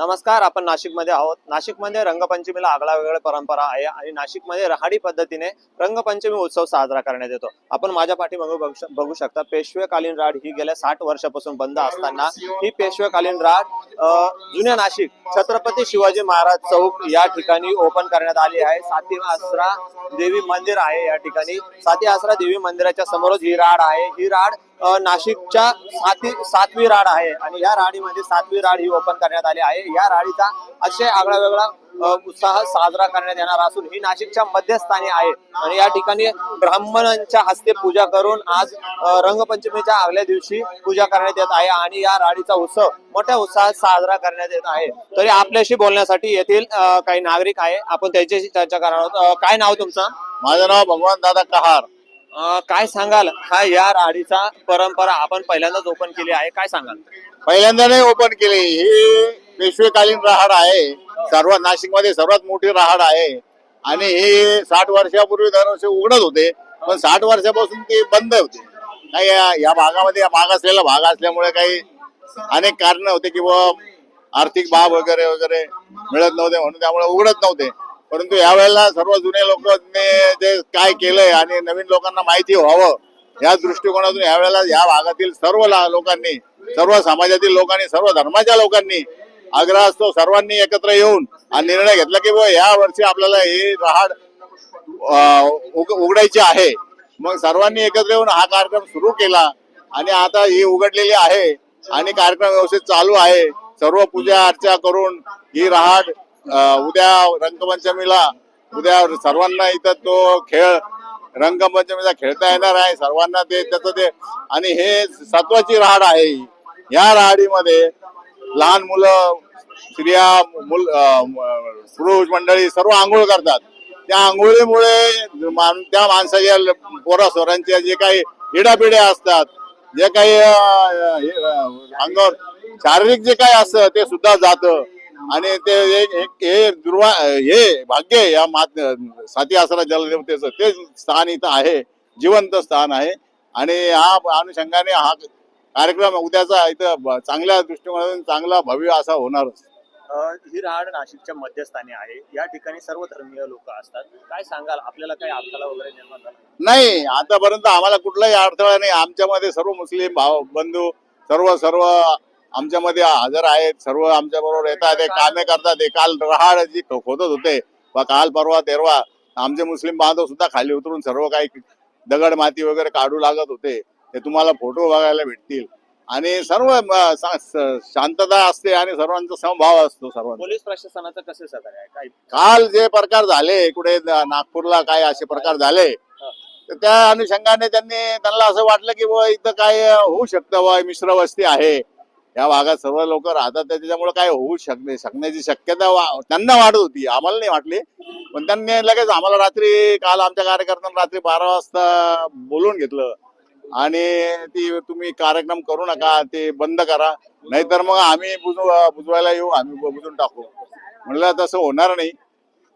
नमस्कार आपण नाशिकमध्ये आहोत. नाशिकमध्ये रंगपंचमीला आगळा वेगळ्या परंपरा आहे आणि नाशिकमध्ये रहाडी पद्धतीने रंगपंचमी उत्सव साजरा करण्यात येतो. आपण माझ्या पाठीमागे बघू बघू शकता पेशवेकालीन राड ही गेल्या साठ वर्षापासून बंद असताना ही पेशवेकालीन राड जुन्या नाशिक छत्रपती शिवाजी महाराज चौक या ठिकाणी ओपन करण्यात आली आहे. साती आसरा देवी मंदिर आहे या ठिकाणी. साती आसरा देवी मंदिराच्या समोरच ही राड आहे. ही राड नाशिकच्या साती सातवी राड आहे आणि या राडीमध्ये सातवी राड ही ओपन करण्यात आली आहे. या राडीचा अतिशय आगळा वेगळा उत्साह साजरा करण्यात येणार असून ही नाशिकच्या मध्यस्थानी आहे. आणि या ठिकाणी ब्राह्मणांच्या हस्ते पूजा करून आज रंगपंचमीच्या आगल्या दिवशी पूजा करण्यात येत आहे आणि या राडीचा उत्सव मोठ्या उत्साहात साजरा करण्यात येत आहे. तरी आपल्याशी बोलण्यासाठी येथील काही नागरिक आहे. आपण त्यांच्याशी चर्चा करणार आहोत. काय नाव तुमचं? माझं नाव भगवान दादा कहार. काय सांगाल? हा या राडीचा परंपरा आपण पहिल्यांदाच ओपन केली आहे. काय सांगाल? पहिल्यांदा नाही ओपन केली. ही पेशवेकालीन रहाड आहे. सर्वात नाशिकमध्ये सर्वात मोठी रहाड आहे. आणि ही साठ वर्षापूर्वी दरवर्षी उघडत होते. पण साठ वर्षापासून ती बंद होते. काही या- या भागामध्ये भाग असलेला भाग असल्यामुळे काही अनेक कारण होते की आर्थिक बाब वगैरे वगैरे मिळत नव्हते म्हणून त्यामुळे उघडत नव्हते. परंतु यावेळेला सर्व जुने लोकांनी जे काय केलंय आणि नवीन लोकांना माहिती व्हावं या दृष्टिकोनातून यावेळेला या भागातील सर्व लोकांनी सर्व समाजातील लोकांनी सर्व धर्माच्या लोकांनी आग्रह असतो सर्वांनी एकत्र येऊन हा निर्णय घेतला की बुवा या वर्षी आपल्याला ही रहाड उग- उघडायची आहे. मग सर्वांनी एकत्र येऊन हा कार्यक्रम सुरू केला आणि आता ही उघडलेली आहे आणि कार्यक्रम व्यवस्थित चालू आहे. सर्व पूजा अर्चा करून ही रहाड उद्या रंगपंचमीला उद्या सर्वांना इथं तो खेळ रंगपंचमीला खेळता येणार आहे सर्वांना ते त्याचं ते आणि हे सत्वाची राहाड आहे या राहाडीमध्ये लहान मुलं स्त्रिया मुल पुरुष मंडळी सर्व आंघोळ करतात. त्या आंघोळीमुळे मान- त्या माणसाच्या पोरा सोरांच्या जे काही इडापिड्या असतात जे काही हे, अंगावर शारीरिक जे काही असतं ते सुद्धा जातं. आणि ते एक- हे दुर्वा हे भाग्य या मात साती आसरा जलदेवतेचं. ते स्थान इथं आहे जिवंत स्थान आहे. आणि हा अनुषंगाने हा कार्यक्रम उद्याचा इथं चांगल्या दृष्टिकोनातून चांगला भव्य असा होणारच. ही राड नाशिकच्या मध्यस्थानी आहे. या ठिकाणी सर्व धर्मीय लोक असतात. काय सांगाल? आपल्याला काही अडथळा वगैरे निर्माण झाला? नाही आतापर्यंत आम्हाला कुठलाही अडथळा नाही. आमच्यामध्ये सर्व मुस्लिम भाव बंधू सर्व सर्व आमच्यामध्ये हजर आहेत सर्व आमच्या बरोबर येतात ते कामे करतात काल रहाड जी खोदत होते व काल परवा तेरवा आमचे मुस्लिम बांधव सुद्धा खाली उतरून सर्व काही दगड माती वगैरे काढू लागत होते ते तुम्हाला फोटो बघायला भेटतील. आणि सर्व शांतता असते आणि सर्वांचा समभाव असतो सर्वांचा. पोलीस प्रशासनाचं कसं काल जे प्रकार झाले कुठे नागपूरला काय असे प्रकार झाले तर त्या अनुषंगाने त्यांनी त्यांना असं वाटलं की बुवा इथं काय होऊ शकतं बुवा मिश्र वस्ती आहे. या भागात सर्व लोक राहतात त्याच्यामुळे काय होऊ शकणे शकण्याची शक्यता वा- त्यांना वाटत होती आम्हाला नाही वाटली. पण त्यांनी लगेच आम्हाला रात्री काल आमच्या कार्यकर्त्यांना रात्री बारा वाजता बोलून घेतलं. आणि ती तुम्ही कार्यक्रम करू नका ते बंद करा. नाहीतर मग आम्ही बुजू बुजवायला येऊ आम्ही बुजून टाकू. म्हणलं तसं होणार नाही.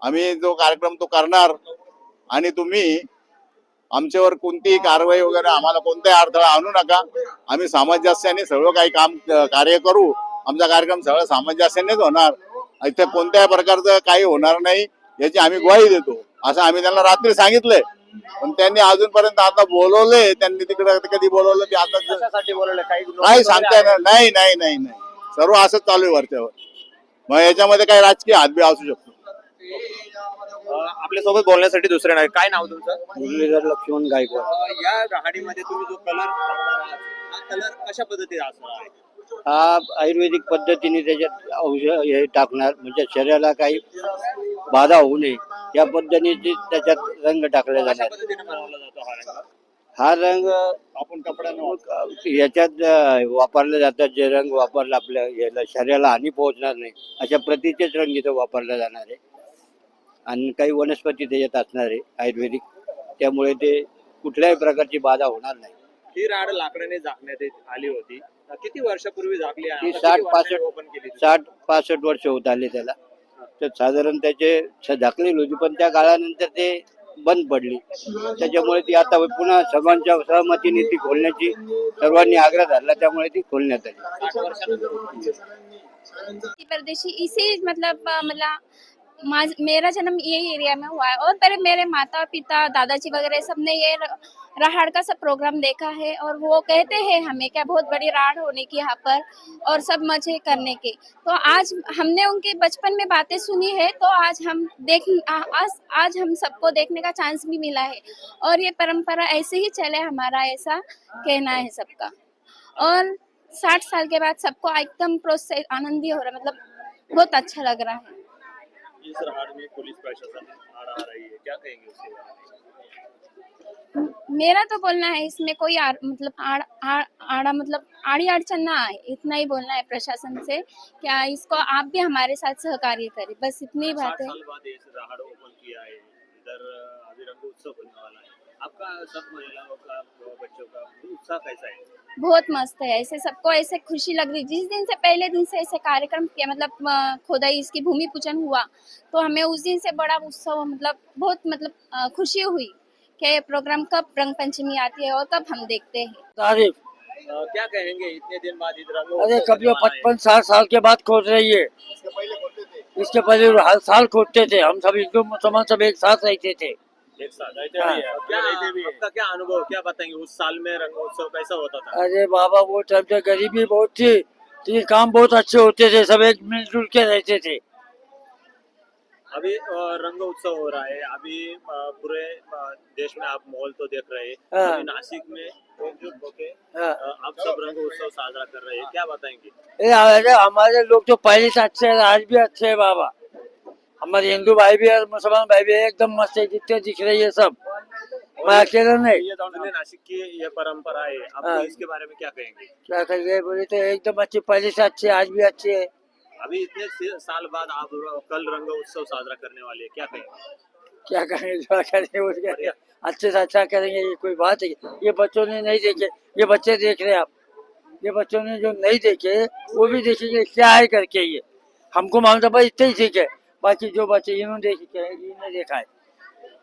आम्ही जो कार्यक्रम तो करणार आणि तुम्ही आमच्यावर कोणतीही कारवाई वगैरे आम्हाला कोणताही अडथळा आणू नका. आम्ही सामंजस्याने सर्व काही काम कार्य करू. आमचा कार्यक्रम सगळं सामंजस्यानेच होणार. इथे कोणत्याही प्रकारचं काही होणार नाही याची आम्ही ग्वाही देतो. असं आम्ही त्यांना रात्री सांगितलंय. पण त्यांनी अजूनपर्यंत आता बोलवले त्यांनी तिकडे कधी बोलवलं ते आता बोलवलं? काही नाही वगैरे सांगता येणार. नाही नाही नाही नाही. सर्व असंच चालू आहे वरच्यावर. मग याच्यामध्ये काही राजकीय हातबी असू शकतो. आपल्यासोबत बोलण्यासाठी दुसरे नाही. काय नाव तुमचं? मुरलीधर लक्ष्मण गायकवाड. या राहाडीमध्ये तुम्ही जो कलर हा कलर कशा पद्धतीने असणार आहे? हा आयुर्वेदिक पद्धतीने त्याच्यात औषध हे टाकणार म्हणजे शरीराला काही बाधा होऊ नये. या पद्धतीने त्याच्यात रंग टाकले कशा जाणार. पद्धतीने बनवला जातो हा रंग? हा रंग आपण कपड्यांना याच्यात अं, वापरले जातात. जे रंग वापरला आपल्या याला शरीराला हानी पोहोचणार नाही. अशा प्रतीचेच रंग इथं वापरले जाणार आहे. आणि काही वनस्पती त्याच्यात असणार आहे आयुर्वेदिक त्यामुळे ते कुठल्याही प्रकारची बाधा होणार नाही ही राड लाकडाने झाकण्यात येत- आली होती किती वर्षापूर्वी झाकली आहे? ती आता साठ वर्षांनी पासष्ट ओपन केली? साठ पासष्ट वर्ष होत आले त्याला तर साधारण त्याचे स- झाकलेली होती पण त्या काळानंतर ते बंद पडली त्याच्यामुळे ती आता पुन्हा सर्वांच्या सहमतीने ती खोलण्याची सर्वांनी आग्रह धरला त्यामुळे ती खोलण्यात आली साठ वर्षानंतर open केली. परदेशी इसी मतलब अ, मतलब मेरा जन्म यही एरिया में हुआ है। और मेरे मेरे माता पिता, दादाजी वगैरह सबने ये राहड़ का सब प्रोग्राम देखा है और वो कहते हैं हमें क्या बहुत बड़ी राहड़ होने की यहाँ पर और सब मज़े करने के। तो आज हमने उनके बचपन में बातें सुनी है तो आज हम देख आज आज हम सबको देखने का चांस भी मिला है। और ये परंपरा ऐसे ही चले हमारा ऐसा कहना है सबका। और साठ साल के बाद सबको एकदम प्रोत्साहित आनंदी हो रहा है। मतलब बहुत अच्छा लग रहा है। इस राहड़ में पुलिस प्रशासन आ रही है क्या कहेंगे उसके मेरा तो बोलना है इसमें कोई आड़, मतलब आड़, आड़, आड़ा मतलब आड़ी अड़चन ना आए इतना ही बोलना है प्रशासन से क्या इसको आप भी हमारे साथ सहकार्य करें बस इतनी ही। बात है। आपका सब महिलाओं का बच्चों का उत्साह कैसा है? बहुत मस्त है ऐसे सबको ऐसे खुशी लग रही जिस दिन से पहले दिन से ऐसे कार्यक्रम किया मतलब खुदाई इसकी भूमि पूजन हुआ तो हमें उस दिन से बड़ा उत्सव मतलब बहुत मतलब खुशी हुई कि ये प्रोग्राम कब रंग पंचमी आती है और कब हम देखते हैं। तारीफ़। क्या कहेंगे इतने दिन बाद इधर अरे कभी। पचपन साठ साल के बाद खोद रही है। इसके पहले हर साल खोदते थे। हम सब हिंदू मुसलमान सब एक साथ रहते थे। एक साथ हाँ। क्या आपका क्या अनुभव क्या बताएँगे? उस साल में रंग उत्सव कैसा होता था? अरे बाबा वो टाइम पे गरीबी बहुत थी। तो ये काम बहुत अच्छे होते थे सब एक मिलजुल के रहते थे। अभी रंग उत्सव हो रहा है। अभी पूरे देश में आप माहौल तो देख रहे हैं। हाँ। नासिक में एकजुट होके हाँ। आप सब रंग उत्सव साजरा कर रहे हैं। क्या बताएँगे? हमारे लोग तो पहले से अच्छे हैं आज भी अच्छे है बाबा। हमारे हिंदू भाई भी और मुसलमान भाई भी एकदम मस्त है जितने दिख रही है सब। मैं अकेला नहीं। ये नासिक की ये परंपरा है। आप हाँ। इसके बारे में क्या कहेंगे? क्या कहिए बोले तो एकदम अच्छे पहले से अच्छे आज भी अच्छे है। अभी इतने साल बाद आप कल रंग उत्सव साजरा करने वाले हैं क्या कहेंगे? क्या करेंगे क्या करेंगे उसके अच्छे से अच्छा करेंगे ये कोई बात है ये बच्चों ने नहीं देखे ये बच्चे देख रहे हैं आप। ये बच्चों ने जो नहीं देखे वो भी देखेंगे क्या है करके ये? हमको मालूम था भाई इतना ही ठीक है बाकी जो बच्चे इन्होंने देखे इन्होंने देखा है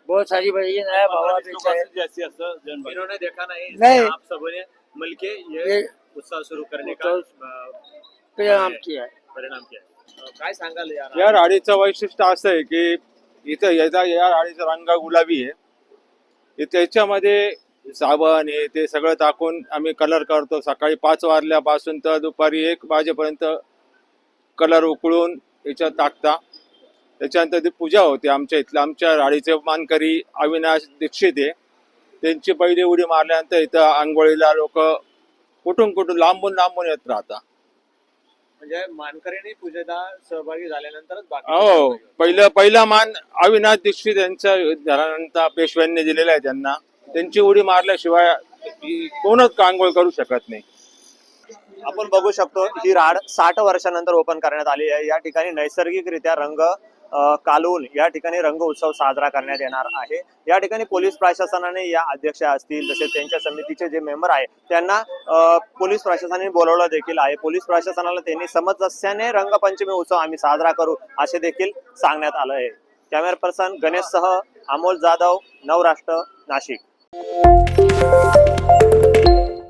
बहुत सारी ये नया भावा बेचा है इन्होंने देखा नहीं. नहीं। आप सबने मिलके ये उत्सव सुरू करने का परिणाम किया है. परिणाम किया काय सांगाल यार या राडीचं वैशिष्ट्य असं आहे की इथं याचा या राडीचा रंग गुलाबी आहे हे त्याच्यामध्ये साबण हे ते सगळं टाकून आम्ही कलर करतो. सकाळी पाच वाजल्यापासून तर दुपारी एक वाजेपर्यंत कलर उकळून याच्यात टाकता. त्याच्यानंतर ती पूजा होते आमच्या इथल्या आमच्या राडीचे मानकरी अविनाश दीक्षित. आहे त्यांची पहिली उडी मारल्यानंतर इथं आंघोळीला लोक कुठून कुठून लांबून लांबून येत राहतात म्हणजे मानकरीने पूजेला सहभागी झाल्यानंतरच बाकी हो पहिलं पहिला मान अविनाश दीक्षित यांच्या झाल्यानंतर पेशव्यांनी दिलेला आहे त्यांना. त्यांची उडी मारल्याशिवाय ही कोणच कांगोळ करू शकत नाही. आपण बघू शकतो ही राड साठ वर्षानंतर ओपन करण्यात आली आहे. या ठिकाणी नैसर्गिकरित्या रंग कालोल या ठिकाणी रंग उत्सव साजरा करण्यात येणार आहे. या ठिकाणी पोलीस प्रशासनाने या अध्यक्ष असतील तसेच त्यांच्या समितीचे जे मेंबर आहे त्यांना पोलीस प्रशासनाने बोलवलं देखील आहे. पोलीस प्रशासनाला त्यांनी समजस्याने रंगपंचमी उत्सव आम्ही साजरा करू असे देखील सांगण्यात आलं आहे. कॅमेरा पर्सन गणेश सह अमोल जाधव नवराष्ट्र नाशिक.